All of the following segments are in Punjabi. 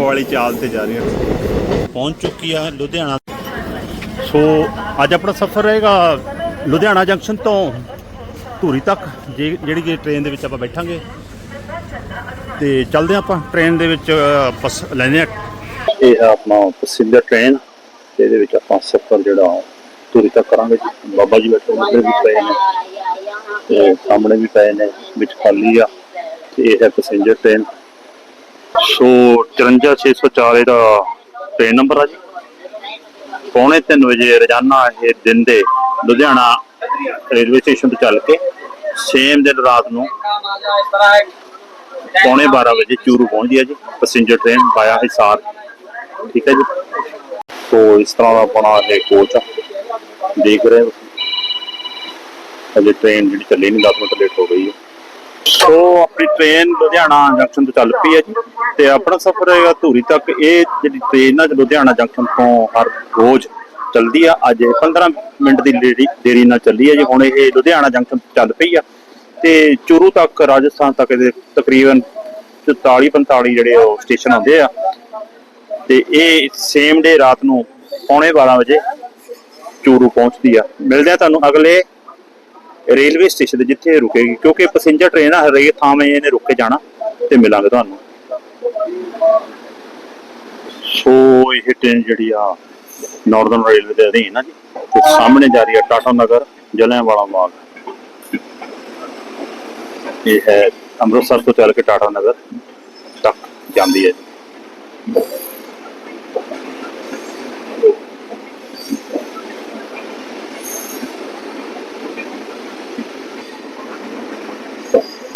ਵਾਲੀ ਚਾਲ ਤੇ ਜਾ ਰਹੀ ਹੈ। ਪਹੁੰਚ ਚੁੱਕੀ ਆ ਲੁਧਿਆਣਾ। ਸੋ ਅੱਜ ਆਪਣਾ ਸਫ਼ਰ ਰਹੇਗਾ ਲੁਧਿਆਣਾ ਜੰਕਸ਼ਨ ਤੋਂ ਧੂਰੀ ਤੱਕ ਜੇ- ਜਿਹੜੀ ਕਿ ਟ੍ਰੇਨ ਦੇ ਵਿੱਚ ਆਪਾਂ ਬੈਠਾਂਗੇ। ਤੇ ਚੱਲਦੇ ਹਾਂ ਆਪਾਂ ਟ੍ਰੇਨ ਦੇ ਵਿੱਚ ਪਸ ਲੈਨੇ ਆ ਇਹ ਹੈ ਆਪਣਾ ਪੈਸੇਂਜਰ ਟ੍ਰੇਨ ਤੇ ਇਹਦੇ ਵਿੱਚ ਆਪਾਂ ਸਫ਼ਰ ਜਿਹੜਾ ਧੂਰੀ ਤੱਕ ਕਰਾਂਗੇ ਜੀ। ਬਾਬਾ ਜੀ ਬੈਠੇ ਉੱਧਰ ਵੀ ਪਏ ਨੇ। ਤੇ ਸਾਹਮਣੇ ਵੀ ਪਏ ਨੇ ਵਿੱਚ ਖਾਲੀ ਆ। ਤੇ ਇਹ ਹੈ ਪੈਸੇਂਜਰ ਟ੍ਰੇਨ ਸੋ 54604 ਦਾ ਟ੍ਰੇਨ ਨੰਬਰ ਆ ਜੀ। ਪੌਣੇ 3 ਵਜੇ ਰੋਜ਼ਾਨਾ ਇਹ ਦਿਨ ਦੇ ਲੁਧਿਆਣਾ ਰੇਲਵੇ ਸਟੇਸ਼ਨ ਤੋਂ ਚੱਲ ਕੇ ਸੇਮ ਦਿਨ ਰਾਤ ਨੂੰ ਪੌਣੇ 12 ਵਜੇ ਚੂਰੂ ਪਹੁੰਚਦੀ ਹੈ ਜੀ। Passenger train via Hisar. ਠੀਕ ਹੈ ਜੀ। ਸੋ ਇਸ ਤਰ੍ਹਾਂ ਦਾ ਆਪਣਾ ਇਹ ਕੋਚ ਆ। ਦੇਖ ਰਹੇ ਹੋ। ਅਜੇ ਟ੍ਰੇਨ ਜਿਹੜੀ ਚੱਲੀ ਨਹੀਂ 10 ਮਿੰਟ ਲੇਟ ਹੋ ਗਈ ਹੈ। ਸੋ ਆਪਣੀ ਟ੍ਰੇਨ ਲੁਧਿਆਣਾ ਜੰਕਸ਼ਨ ਤੋਂ ਚੱਲ ਪਈ ਹੈ ਜੀ ਤੇ ਆਪਣਾ ਸਫ਼ਰ ਹੈਗਾ ਧੂਰੀ ਤੱਕ। ਇਹ ਜਿਹੜੀ ਟ੍ਰੇਨ ਆ ਲੁਧਿਆਣਾ ਜੰਕਸ਼ਨ ਤੋਂ ਹਰ ਰੋਜ਼ ਚੱਲਦੀ ਆ। ਅੱਜ 15 ਮਿੰਟ ਦੀ ਦੇਰੀ ਨਾਲ ਚੱਲੀ ਹੈ ਜੀ। ਹੁਣ ਇਹ ਲੁਧਿਆਣਾ ਜੰਕਸ਼ਨ ਤੋਂ ਚੱਲ ਪਈ ਆ ਤੇ ਚੂਰੂ ਤੱਕ, ਰਾਜਸਥਾਨ ਤੱਕ ਇਹਦੇ ਤਕਰੀਬਨ 44 45 ਜਿਹੜੇ ਉਹ ਸਟੇਸ਼ਨ ਆਉਂਦੇ ਆ। ਤੇ ਇਹ ਸੇਮ ਡੇ ਰਾਤ ਨੂੰ ਪੌਣੇ 12 ਵਜੇ ਚੂਰੂ ਪਹੁੰਚਦੀ ਆ। ਮਿਲਦੇ ਆ ਤੁਹਾਨੂੰ ਅਗਲੇ ਰੇਲਵੇ ਸਟੇਸ਼ਨ ਤੇ ਜਿੱਥੇ ਰੁਕੇਗੀ, ਕਿਉਂਕਿ ਪੈਸੇਂਜਰ ਟ੍ਰੇਨ ਆ, ਹਰੇਕ ਥਾਂ 'ਤੇ ਇਹਨੇ ਰੁਕ ਕੇ ਜਾਣਾ ਤੇ ਮਿਲਾਂਗੇ ਤੁਹਾਨੂੰ। ਸੋ ਇਹ ਟ੍ਰੇਨ ਜਿਹੜੀ ਆ ਨਾਰਥਰਨ ਰੇਲਵੇ ਦੇ ਅਧੀਨ ਆ ਜੀ, ਤੇ ਸਾਹਮਣੇ ਜਾ ਰਹੀ ਆ ਟਾਟਾ ਨਗਰ ਜਲਿਆਂਵਾਲਾ ਬਾਗ। ਇਹ ਹੈ ਅੰਮ੍ਰਿਤਸਰ ਤੋਂ ਚੱਲ ਕੇ ਟਾਟਾ ਨਗਰ ਤੱਕ ਜਾਂਦੀ ਹੈ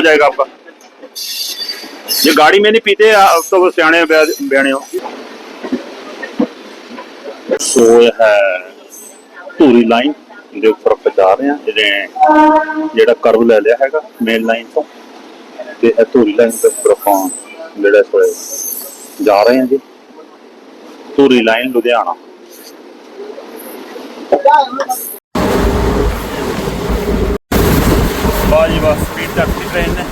जाएगा आपका ये गाड़ी में नहीं पीते आप तो वो सियाने ब्या- बयाने हो ਸੋ ਇਹ ਹੈ ਧੂਰੀ ਲਾਈਨ ਦੇ ਉੱਪਰ ਆਪਾਂ ਜਾ ਰਹੇ ਹਾਂ ਜਿਹਨੇ ਜਿਹੜਾ ਕਰਵ ਲੈ ਲਿਆ ਹੈਗਾ ਮੇਨ ਲਾਈਨ ਤੋਂ ਤੇ ਇਹ ਧੂਰੀ ਲਾਈਨ ਦੇ ਉੱਪਰ ਆਪਾਂ ਜਿਹੜਾ ਇਸ ਵੇਲੇ ਜਾ ਰਹੇ ਹਾਂ ਜੀ ਧੂਰੀ ਲਾਈਨ ਲੁਧਿਆਣਾ ਵਾਹ ਜੀ ਵਾਹ ਸਪੀਡ ਚੱਕਦੀ ਟ੍ਰੇਨ ਨੇ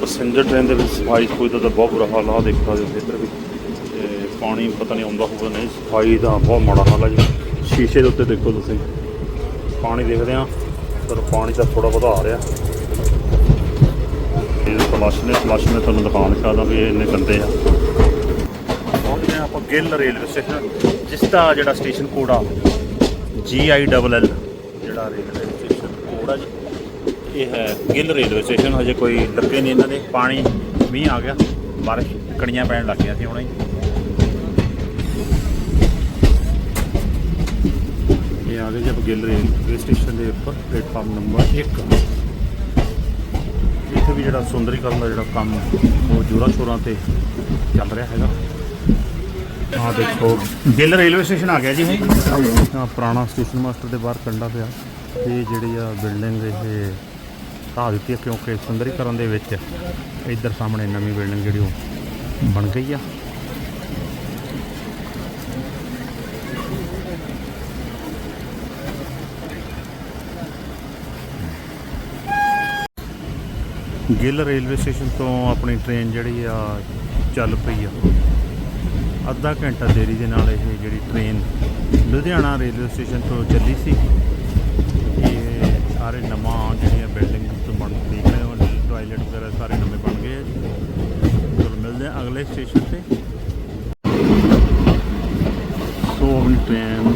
ਪੈਸੇਂਜਰ ਟ੍ਰੇਨ ਦੇ ਵਿੱਚ ਸਫ਼ਾਈ ਸਫੂਈ ਦਾ ਤਾਂ ਬਹੁਤ ਬੁਰਾ ਹਾਲ ਆ ਦੇਖ ਸਕਦੇ ਹੋ ਇੱਧਰ ਵੀ। ਤੇ ਪਾਣੀ ਪਤਾ ਨਹੀਂ ਆਉਂਦਾ ਹੋਊਗਾ ਨਹੀਂ, ਸਫ਼ਾਈ ਦਾ ਬਹੁਤ ਮਾੜਾ ਹਾਲ ਆ ਜੀ। ਸ਼ੀਸ਼ੇ ਦੇ ਉੱਤੇ ਦੇਖੋ ਤੁਸੀਂ। ਪਾਣੀ ਦੇਖਦੇ ਆ ਪਰ ਪਾਣੀ ਤਾਂ ਥੋੜਾ ਵਧਾ ਰਿਹਾ। ਇਹ ਫਲਸ਼ ਨੇ ਫਲਸ਼ ਨੇ ਤੁਹਾਨੂੰ ਦਿਖਾ ਨਹੀਂ ਸਕਦਾ ਵੀ ਇੰਨੇ ਗੰਦੇ ਆ। ਪਹੁੰਚ ਗਏ ਆਪਾਂ ਗਿੱਲ ਰੇਲਵੇ ਸਟੇਸ਼ਨ, ਜਿਸ ਦਾ ਜਿਹੜਾ ਸਟੇਸ਼ਨ ਕੋਡ ਆ ਜੀ ਆਈ ਡਬਲ ਐਲ ਜਿਹੜਾ ਰੇਲਵੇ ਸਟੇਸ਼ਨ ਕੋਡ ਆ ਜੀ। ਇਹ ਹੈ ਗਿੱਲ ਰੇਲਵੇ ਸਟੇਸ਼ਨ ਹਜੇ ਕੋਈ ਲੱਗੇ ਨਹੀਂ ਇਹਨਾਂ ਦੇ। ਪਾਣੀ, ਮੀਂਹ ਆ ਗਿਆ। ਬਾਰਿਸ਼ ਕਣੀਆਂ ਪੈਣ ਲੱਗ ਗਈਆਂ ਸੀ ਹੁਣੇ। ਇਹ ਆ ਗਏ ਜਬ ਗਿੱਲ ਰੇਲਵੇ ਸਟੇਸ਼ਨ ਦੇ ਉੱਪਰ ਪਲੇਟਫਾਰਮ ਨੰਬਰ 1 ਇੱਥੇ ਵੀ ਜਿਹੜਾ ਸੁੰਦਰੀਕਰਨ ਦਾ ਜਿਹੜਾ ਕੰਮ, ਉਹ ਜੋਰਾਂ ਸ਼ੋਰਾਂ ਤੇ ਚੱਲ ਰਿਹਾ ਹੈਗਾ। ਆਹ ਦੇਖੋ, ਗਿੱਲ ਰੇਲਵੇ ਸਟੇਸ਼ਨ ਆ ਗਿਆ ਜੀ ਇਹ। ਪੁਰਾਣਾ ਸਟੇਸ਼ਨ ਮਾਸਟਰ ਦੇ ਬਾਹਰ ਕੰਡਾ ਪਿਆ। ਇਹ ਜਿਹੜੀ ਆ ਬਿਲਡਿੰਗ ਇਹ ਢਾਹ ਦਿੱਤੀ ਹੈ ਕਿਉਂਕਿ ਸੁੰਦਰੀਕਰਨ ਦੇ ਵਿੱਚ ਇੱਧਰ ਸਾਹਮਣੇ ਨਵੀਂ ਬਿਲਡਿੰਗ ਜਿਹੜੀ ਉਹ ਬਣ ਗਈ ਆ। ਗਿੱਲ ਰੇਲਵੇ ਸਟੇਸ਼ਨ ਤੋਂ ਆਪਣੀ ਟ੍ਰੇਨ ਜਿਹੜੀ ਆ ਚੱਲ ਪਈ ਆ। ਅੱਧਾ ਘੰਟਾ ਦੇਰੀ ਦੇ ਨਾਲ ਇਹ ਜਿਹੜੀ ਟ੍ਰੇਨ ਲੁਧਿਆਣਾ ਰੇਲਵੇ ਸਟੇਸ਼ਨ ਤੋਂ ਚੱਲੀ ਸੀ। ਇਹ ਸਾਰੇ ਨਵਾਂ ਜਿਹੜੀਆਂ ਬਿਲਡਿੰਗ ਬਣ ਦੇਖ ਰਹੇ ਹੋ ਟਾਇਲਟ ਵਗੈਰਾ ਸਾਰੇ ਨਵੇਂ ਬਣ ਗਏ ਜੀ। ਚਲੋ ਮਿਲਦੇ ਆ ਅਗਲੇ ਸਟੇਸ਼ਨ ਤੇ। ਸੋ ਆਪਣੀ ਟ੍ਰੇਨ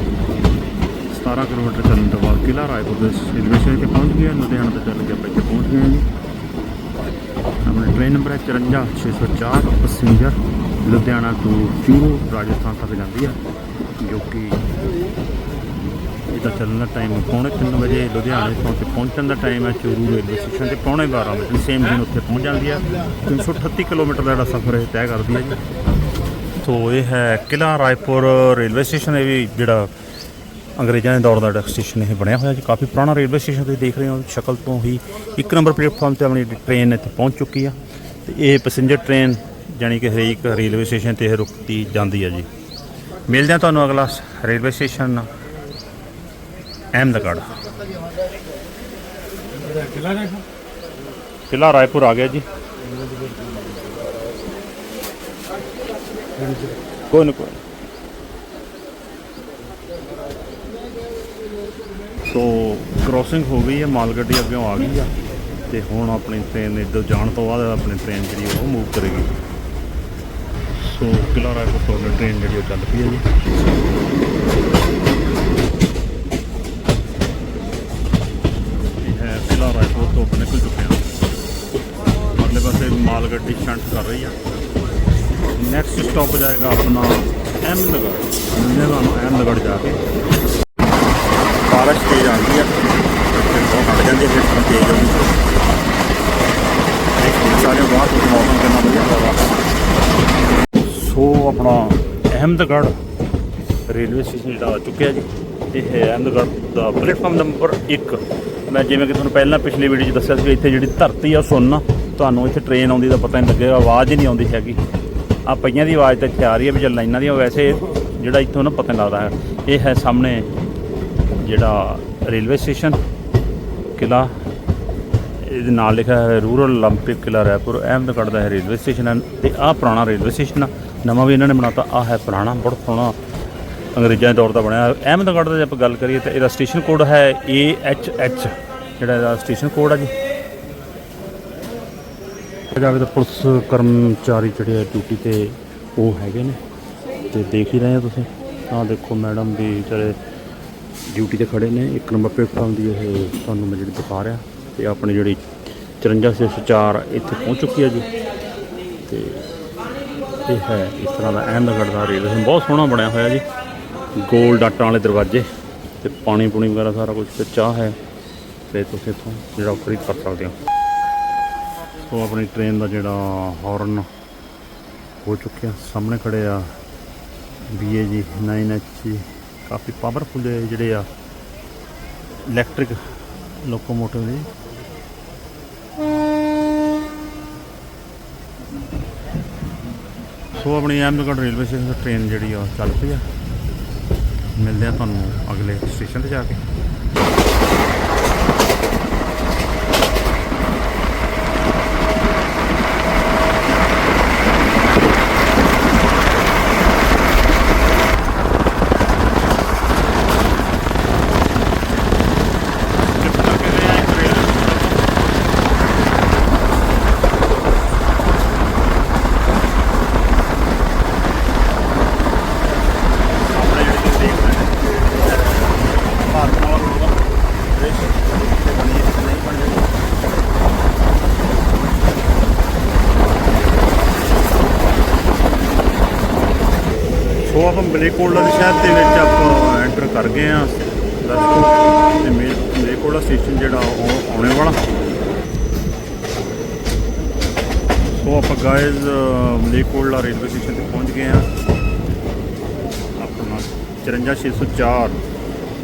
17 ਕਿਲੋਮੀਟਰ ਚੱਲਣ ਤੋਂ ਬਾਅਦ ਕਿਲਾ ਰਾਏਪੁਰ ਦੇ ਰੇਲਵੇ ਸਟੇਸ਼ਨ ਤੇ ਪਹੁੰਚ ਗਿਆ ਲੁਧਿਆਣਾ ਤੋਂ ਚੱਲ ਕੇ ਆਪਾਂ ਇੱਥੇ ਪਹੁੰਚ ਗਏ ਜੀ। ਆਪਣੀ ਟ੍ਰੇਨ ਨੰਬਰ ਹੈ 54604 ਪੈਸੇਂਜਰ ਲੁਧਿਆਣਾ ਤੋਂ ਚੂਰੂ ਰਾਜਸਥਾਨ ਤੱਕ ਜਾਂਦੀ ਹੈ ਜੋ ਕਿ ਇਹਦਾ ਚੱਲਣ ਦਾ ਟਾਈਮ ਹੈ ਪੌਣੇ 3 ਵਜੇ ਲੁਧਿਆਣੇ ਤੋਂ ਤੇ ਪਹੁੰਚਣ ਦਾ ਟਾਈਮ ਹੈ, ਚੂਰੂ ਰੇਲਵੇ ਸਟੇਸ਼ਨ ਤੇ ਪੌਣੇ 12 ਵਜੇ। ਸੇਮ ਦਿਨ ਉੱਥੇ ਪਹੁੰਚ ਜਾਂਦੀ ਹੈ। 338 ਕਿਲੋਮੀਟਰ ਦਾ ਜਿਹੜਾ ਸਫ਼ਰ ਹੈ ਤੈਅ ਕਰਦੀ ਹੈ ਜੀ। ਸੋ ਇਹ ਹੈ ਕਿਲਾ ਰਾਏਪੁਰ ਰੇਲਵੇ ਸਟੇਸ਼ਨ ਇਹ ਵੀ ਜਿਹੜਾ ਅੰਗਰੇਜ਼ਾਂ ਦੇ ਦੌਰ ਦਾ ਜਿਹੜਾ ਸਟੇਸ਼ਨ ਇਹ ਬਣਿਆ ਹੋਇਆ ਜੀ। ਕਾਫੀ ਪੁਰਾਣਾ ਰੇਲਵੇ ਸਟੇਸ਼ਨ ਤੁਸੀਂ ਦੇਖ ਰਹੇ ਹੋ, ਸ਼ਕਲ ਤੋਂ ਹੀ ਇੱਕ ਨੰਬਰ ਪਲੇਟਫਾਰਮ ਤੇ ਆਪਣੀ ਟ੍ਰੇਨ ਇੱਥੇ ਪਹੁੰਚ ਚੁੱਕੀ ਆ। ਤੇ ਇਹ ਪੈਸੇਂਜਰ ਟ੍ਰੇਨ ਜਾਣੀ ਕਿ ਹਰੇਕ ਰੇਲਵੇ ਸਟੇਸ਼ਨ ਤੇ ਇਹ ਰੁਕਦੀ ਜਾਂਦੀ ਹੈ ਜੀ। ਮਿਲਦੇ ਹਾਂ ਤੁਹਾਨੂੰ ਅਗਲਾ ਰੇਲਵੇ ਸਟੇਸ਼ਨ ਅਹਿਮਦਗੜ੍ਹ। ਕਿਲਾ ਰਾਏਪੁਰ? ਆ ਗਿਆ ਜੀ। ਕੋਈ ਨਾ ਕੋਈ। ਸੋ ਕ੍ਰੋਸਿੰਗ ਹੋ ਗਈ ਹੈ ਮਾਲ ਗੱਡੀ ਅੱਗੇ ਆ ਗਈ ਆ। ਤੇ ਹੁਣ ਆਪਣੀ ਟ੍ਰੇਨ ਇੱਧਰ ਜਾਣ ਤੋਂ ਬਾਅਦ ਆਪਣੀ ਟ੍ਰੇਨ ਜਿਹੜੀ ਉਹ ਮੂਵ ਕਰੇਗੀ। ਸੋ ਕਿਲਾ ਰਾਏਪੁਰ ਤੋਂ ਟ੍ਰੇਨ ਜਿਹੜੀ ਉਹ ਚੱਲ ਪਈ ਹੈ ਜੀ ਇਹ ਹੈ ਕਿਲਾ ਰਾਏਪੁਰ ਤੋਂ ਆਪਾਂ ਨਿਕਲ ਚੁੱਕੇ ਹਾਂ ਅਗਲੇ ਪਾਸੇ ਮਾਲ ਗੱਡੀ ਸ਼ੰਟ ਕਰ ਰਹੀ ਆ। ਨੈਕਸਟ ਸਟਾਪ ਜਾਏਗਾ ਆਪਣਾ ਅਹਿਮਦਗੜ੍ਹ। ਮਿਲਦੇ ਹਾਂ ਤੁਹਾਨੂੰ ਅਹਿਮਦਗੜ੍ਹ ਜਾ ਕੇ ਬਾਰਿਸ਼ ਤੇਜ਼ ਆਉਂਦੀ ਆ। ਫਿਰ ਬਹੁਤ ਹਟ ਜਾਂਦੀ ਹੈ ਫਿਰ ਥੋੜ੍ਹਾ ਤੇਜ਼ ਆਉਂਦੀ ਹੈ ਸਾਰੇ ਬਾਹਰ ਤੋਂ ਮੌਸਮ ਕਿੰਨਾ ਵਧੀਆ ਹੋਇਆ ਸੋ ਆਪਣਾ ਅਹਿਮਦਗੜ੍ਹ ਰੇਲਵੇ ਸਟੇਸ਼ਨ ਜਿਹੜਾ ਆ ਚੁੱਕਿਆ ਜੀ। ਇਹ ਹੈ ਅਹਿਮਦਗੜ੍ਹ ਦਾ ਪਲੇਟਫਾਰਮ ਨੰਬਰ 1 ਮੈਂ ਜਿਵੇਂ ਕਿ ਤੁਹਾਨੂੰ ਪਹਿਲਾਂ ਪਿਛਲੀ ਵੀਡੀਓ 'ਚ ਦੱਸਿਆ ਸੀ ਵੀ ਇੱਥੇ ਜਿਹੜੀ ਧਰਤੀ ਆ ਸੁਣਨਾ ਤੁਹਾਨੂੰ ਇੱਥੇ ਟ੍ਰੇਨ ਆਉਂਦੀ ਦਾ ਪਤਾ ਨਹੀਂ ਲੱਗੇਗਾ ਆਵਾਜ਼ ਹੀ ਨਹੀਂ ਆਉਂਦੀ ਹੈਗੀ ਆ ਪਈਆਂ ਦੀ ਆਵਾਜ਼ ਤਾਂ ਇੱਥੇ ਆ ਰਹੀ ਹੈ ਵੀ ਚੱਲ ਲਾਈਨਾਂ ਦੀ ਵੈਸੇ ਜਿਹੜਾ ਇੱਥੋਂ ਨਾ ਪਤਾ ਨਹੀਂ ਲੱਗਦਾ ਹੈ ਇਹ ਹੈ ਸਾਹਮਣੇ ਜਿਹੜਾ ਰੇਲਵੇ ਸਟੇਸ਼ਨ ਕਿਲਾ ਇਹਦੇ ਨਾਲ ਲਿਖਿਆ ਹੈ ਰੂਰਲ 올림픽 ਕਿਲਾ ਰਾਏਪੁਰ ਅਹਿਮਦਗੜ੍ਹ ਦਾ ਇਹ ਰੇਲਵੇ ਸਟੇਸ਼ਨ ਹੈ ਤੇ ਆਹ ਪੁਰਾਣਾ ਰੇਲਵੇ ਸਟੇਸ਼ਨ ਆ ਨਵਾਂ ਵੀ ਇਹਨਾਂ ਨੇ ਬਣਾਤਾ ਆ ਹੈ ਪੁਰਾਣਾ ਬਹੁਤ ਸੋਹਣਾ ਅੰਗਰੇਜ਼ਾਂ ਦੇ ਦੌਰ ਦਾ ਬਣਿਆ। ਹੋਇਆ। ਅਹਿਮਦਗੜ੍ਹ ਦਾ ਜੇ ਆਪਾਂ ਗੱਲ ਕਰੀਏ ਤਾਂ ਇਹਦਾ ਸਟੇਸ਼ਨ ਕੋਡ ਹੈ AHH ਜਿਹੜਾ ਇਹਦਾ ਸਟੇਸ਼ਨ ਕੋਡ ਆ ਜੀ। ਜਾਵੇ ਤਾਂ ਪੁਲਿਸ ਕਰਮਚਾਰੀ ਜਿਹੜੇ ਆ ਡਿਊਟੀ ਤੇ ਉਹ ਹੈਗੇ ਨੇ। ਤੇ ਦੇਖ ਹੀ ਰਹੇ ਹੋ ਤੁਸੀਂ। ਤਾਂ ਦੇਖੋ ਮੈਡਮ ਵੀ ਜਿਹੜੇ ਡਿਊਟੀ ਤੇ ਖੜੇ ਨੇ। ਇੱਕ ਨੰਬਰ ਪਲੇਟਫਾਰਮ ਦੀ ਇਹ ਤੁਹਾਨੂੰ ਮੈਂ ਜਿਹੜੀ ਦਿਖਾ ਰਿਹਾ। ਤੇ ਆਪਣੀ ਜਿਹੜੀ 5404 ਇੱਥੇ ਪਹੁੰਚ ਚੁੱਕੀ ਹੈ ਜੀ। ਤੇ ਇਹ ਹੈ ਇਸ ਤਰ੍ਹਾਂ ਦਾ ਅਹਿਮਦਗੜ੍ਹ ਦਾ ਰੇਲਵੇ। ਬਹੁਤ ਸੋਹਣਾ ਬਣਿਆ ਹੋਇਆ ਜੀ। ਗੋਲ ਡਾਟਾਂ ਵਾਲੇ ਦਰਵਾਜ਼ੇ ਤੇ ਪਾਣੀ ਪੂਣੀ ਵਗੈਰਾ ਸਾਰਾ ਕੁਝ ਤੇ ਚਾਹ ਹੈ ਤੇ ਤੁਸੀਂ ਇੱਥੋਂ ਜਿਹੜਾ ਉਹ ਖਰੀਦ ਕਰ ਸਕਦੇ ਹੋ। ਸੋ ਆਪਣੀ ਟ੍ਰੇਨ ਦਾ ਜਿਹੜਾ ਹਾਰਨ ਹੋ ਚੁੱਕਿਆ, ਸਾਹਮਣੇ ਖੜੇ ਆ BAG 9H ਜੀ ਕਾਫੀ ਪਾਵਰਫੁਲ ਜਿਹੜੇ ਆ ਇਲੈਕਟ੍ਰਿਕ ਲੋਕੋਮੋਟਿਵ ਨੇ। ਸੋ ਆਪਣੀ ਅਹਿਮਦਗੜ੍ਹ ਰੇਲਵੇ ਸਟੇਸ਼ਨ ਤੋਂ ਟ੍ਰੇਨ ਜਿਹੜੀ ਆ ਉਹ ਚੱਲ ਪਈ ਆ। ਮਿਲਦੇ ਆ ਤੁਹਾਨੂੰ ਅਗਲੇ ਸਟੇਸ਼ਨ ਤੇ ਜਾ ਕੇ ਕਿੱਥੇ ਤੱਕ ਗਏ ਆ ਇੱਕ ਰੇਲਵੇ ਸਾਹਮਣੇ ਜਿਹੜੀ ਤੁਸੀਂ ਦੇਖ ਰਹੇ ਨੇ ਭਾਰਤ ਨਾਲ ਰੋਡ ਦਾ ਦ੍ਰਿਸ਼ ਤੇ ਬਣੀ ਹੈ ਕਿ ਨਹੀਂ ਬਣੀ ਹੈ। ਸੋ ਕੋਲਾ ਦੇ ਸ਼ਹਿਰ ਦੇ ਵਿੱਚ ਆਪਾਂ ਐਂਟਰ ਕਰ ਗਏ ਆ ਦਰਸ਼ਕੋ ਤੇ ਮੇ- ਮਲੇਕੋਟਲਾ ਸਟੇਸ਼ਨ ਜਿਹੜਾ ਉਹ ਆਉਣੇ ਵਾਲਾ। ਸੋ ਆਪਾਂ ਗਾਇਜ਼ ਮਲੇਕੋਟਲਾ ਰੇਲਵੇ ਸਟੇਸ਼ਨ ਤੇ ਪਹੁੰਚ ਗਏ ਆ ਆਪਣਾ 54604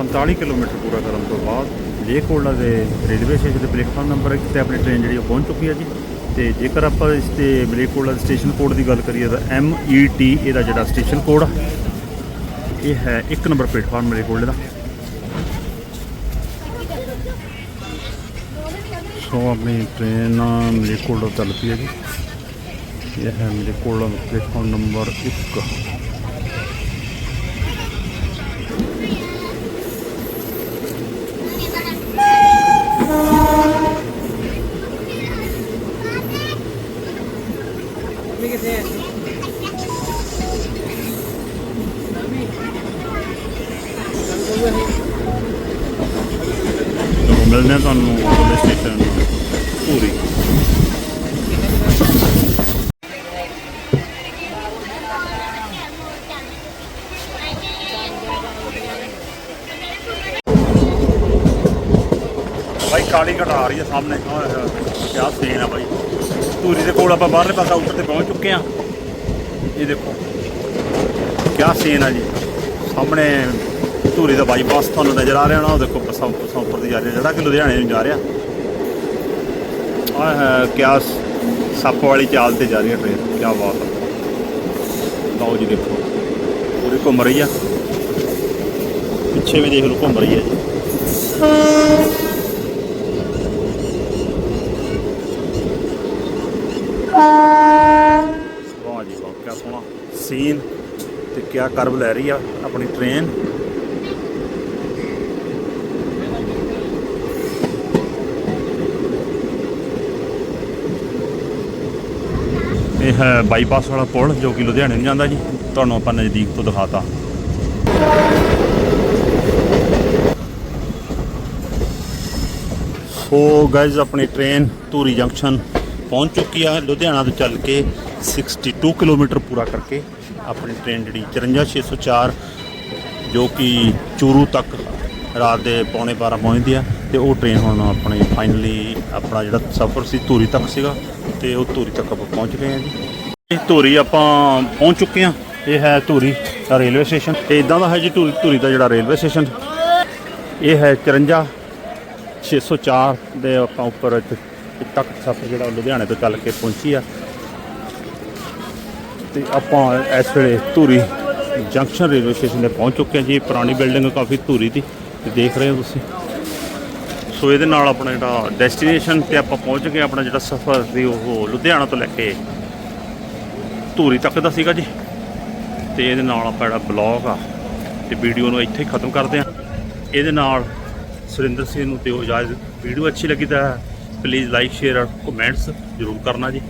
45 ਕਿਲੋਮੀਟਰ ਪੂਰਾ ਕਰਨ ਤੋਂ ਬਾਅਦ ਮਲੇਕੋਟਲਾ ਦੇ ਰੇਲਵੇ ਸਟੇਸ਼ਨ ਦੇ ਪਲੇਟਫਾਰਮ ਨੰਬਰ 1 ਤੇ ਆਪਣੀ ਟ੍ਰੇਨ ਜਿਹੜੀ ਉਹ ਪਹੁੰਚ ਚੁੱਕੀ ਹੈ ਜੀ। ਤੇ ਜੇਕਰ ਆਪਾਂ ਇਸ ਤੇ ਮਲੇਕੋਟਲਾ ਦੇ ਸਟੇਸ਼ਨ ਕੋਡ ਦੀ ਗੱਲ ਕਰੀਏ ਤਾਂ MET ਇਹਦਾ ਜਿਹੜਾ ਸਟੇਸ਼ਨ ਕੋਡ ਆ ਇਹ ਹੈ ਇੱਕ ਨੰਬਰ ਪਲੇਟਫਾਰਮ ਮੇਰੇ ਕੋਲ ਦਾ ਸੋ ਆਪਣੀ ਟ੍ਰੇਨ ਮੇਰੇ ਕੋਲ ਚੱਲ ਪਈ ਹੈ ਜੀ। ਇਹ ਹੈ ਮੇਰੇ ਕੋਲ ਪਲੇਟਫਾਰਮ ਨੰਬਰ 1 40 ਘਟਾ ਰਹੀ ਹੈ ਸਾਹਮਣੇ। ਕਿਆ ਸੀਨ ਆ ਬਾਈ। ਧੂਰੀ ਦੇ ਕੋਲ ਆਪਾਂ ਬਾਹਰਲੇ ਪਾਸੇ ਉੱਤਰ ਤੇ ਪਹੁੰਚ ਚੁੱਕੇ ਆ ਇਹ ਦੇਖੋ, ਕਿਆ ਸੀਨ ਆ ਜੀ। ਸਾਹਮਣੇ ਧੂਰੀ ਦਾ ਬਾਈਪਾਸ ਤੁਹਾਨੂੰ ਨਜ਼ਰ ਆ ਰਿਹਾ ਹੋਣਾ, ਉਹ ਦੇਖੋ ਪਸਾਂ ਪਸਾਂ ਉੱਪਰ ਦੀ ਜਾ ਰਿਹਾ, ਜਿਹੜਾ ਕਿ ਲੁਧਿਆਣੇ ਨੂੰ ਜਾ ਰਿਹਾ। ਆਹ ਕਿਆ ਸੱਪ ਵਾਲੀ ਚਾਲ ਤੇ ਜਾ ਰਹੀ ਹੈ ਟ੍ਰੇਨ ਕਿਆ ਬਾਤ ਹੈ ਲਓ ਜੀ ਦੇਖੋ, ਪੂਰੀ ਘੁੰਮ ਰਹੀ ਆ। ਪਿੱਛੇ ਵੀ ਦੇਖ ਲਓ, ਘੁੰਮ ਰਹੀ ਆ ਜੀ। ਸੀਨ ਤੇ ਕਿਆ ਕਰਵ ਲੈ ਰਹੀ ਆ ਆਪਣੀ ਟ੍ਰੇਨ ਇਹ ਹੈ ਬਾਈਪਾਸ ਵਾਲਾ ਪੁਲ ਜੋ ਕਿ ਲੁਧਿਆਣੇ ਨੂੰ ਜਾਂਦਾ ਜੀ। ਤੁਹਾਨੂੰ ਆਪਾਂ ਨਜ਼ਦੀਕ ਤੋਂ ਦਿਖਾਤਾ। ਸੋ ਗਾਇਜ਼ ਆਪਣੀ ਟ੍ਰੇਨ ਧੂਰੀ ਜੰਕਸ਼ਨ ਪਹੁੰਚ ਚੁੱਕੀ ਆ। ਲੁਧਿਆਣਾ ਤੋਂ ਚੱਲ ਕੇ 62 ਕਿਲੋਮੀਟਰ ਪੂਰਾ ਕਰਕੇ ਆਪਣੀ ਟ੍ਰੇਨ ਜਿਹੜੀ 54604 ਜੋ ਕਿ ਚੂਰੂ ਤੱਕ ਰਾਤ ਦੇ ਪੌਣੇ 12 ਪਹੁੰਚਦੀ ਆ ਤੇ ਉਹ ਟ੍ਰੇਨ ਹੁਣ ਆਪਣੀ ਫਾਈਨਲੀ ਆਪਣਾ ਜਿਹੜਾ ਸਫ਼ਰ ਸੀ ਧੂਰੀ ਤੱਕ ਸੀਗਾ ਤੇ ਉਹ ਧੂਰੀ ਤੱਕ ਆਪਾਂ ਪਹੁੰਚ ਗਏ ਆ ਜੀ। ਇਹ ਧੂਰੀ ਆਪਾਂ ਪਹੁੰਚ ਚੁੱਕੇ ਆ। ਇਹ ਹੈ ਧੂਰੀ ਦਾ ਰੇਲਵੇ ਸਟੇਸ਼ਨ। ਤੇ ਇਦਾਂ ਦਾ ਹੈ ਜੀ ਧੂਰੀ ਧੂਰੀ ਦਾ ਜਿਹੜਾ ਰੇਲਵੇ ਸਟੇਸ਼ਨ। ਇਹ ਹੈ 54 604 ਦੇ ਆਪਾਂ ਉੱਪਰ ਤੱਕ ਸਫ਼ਰ ਜਿਹੜਾ ਲੁਧਿਆਣੇ ਤੋਂ ਚੱਲ ਕੇ ਪਹੁੰਚੀ ਆ। ਤੇ ਆਪਾਂ ਇਸ ਵੇਲੇ ਧੂਰੀ ਜੰਕਸ਼ਨ ਰੇਲਵੇ ਸਟੇਸ਼ਨ ਤੇ ਪਹੁੰਚ ਚੁੱਕੇ ਹਾਂ ਜੀ। ਪੁਰਾਣੀ ਬਿਲਡਿੰਗ ਕਾਫੀ ਧੂਰੀ ਦੀ, ਤੇ ਦੇਖ ਰਹੇ ਹੋ ਤੁਸੀਂ। ਸੋ ਇਹਦੇ ਨਾਲ ਆਪਣਾ ਜਿਹੜਾ ਡੈਸਟੀਨੇਸ਼ਨ ਤੇ ਆਪਾਂ ਪਹੁੰਚ ਗਏ ਆਪਣਾ ਜਿਹੜਾ ਸਫ਼ਰ ਸੀ ਉਹ ਲੁਧਿਆਣਾ ਤੋਂ ਲੈ ਕੇ ਧੂਰੀ ਤੱਕ ਦਾ ਸੀਗਾ ਜੀ। ਤੇ ਇਹਦੇ ਨਾਲ ਆਪਾਂ ਜਿਹੜਾ ਬਲੌਗ ਆ ਤੇ ਵੀਡੀਓ ਨੂੰ ਇੱਥੇ ਹੀ ਖਤਮ ਕਰਦੇ ਹਾਂ। ਇਹਦੇ ਨਾਲ ਸੁਰਿੰਦਰ ਸਿੰਘ ਨੂੰ ਦਿਓ ਇਜਾਜ਼ਤ। ਵੀਡੀਓ ਅੱਛੀ ਲੱਗੀ ਤਾਂ ਪਲੀਜ਼ ਲਾਈਕ ਸ਼ੇਅਰ ਔਰ ਕਮੈਂਟਸ ਜ਼ਰੂਰ ਕਰਨਾ ਜੀ।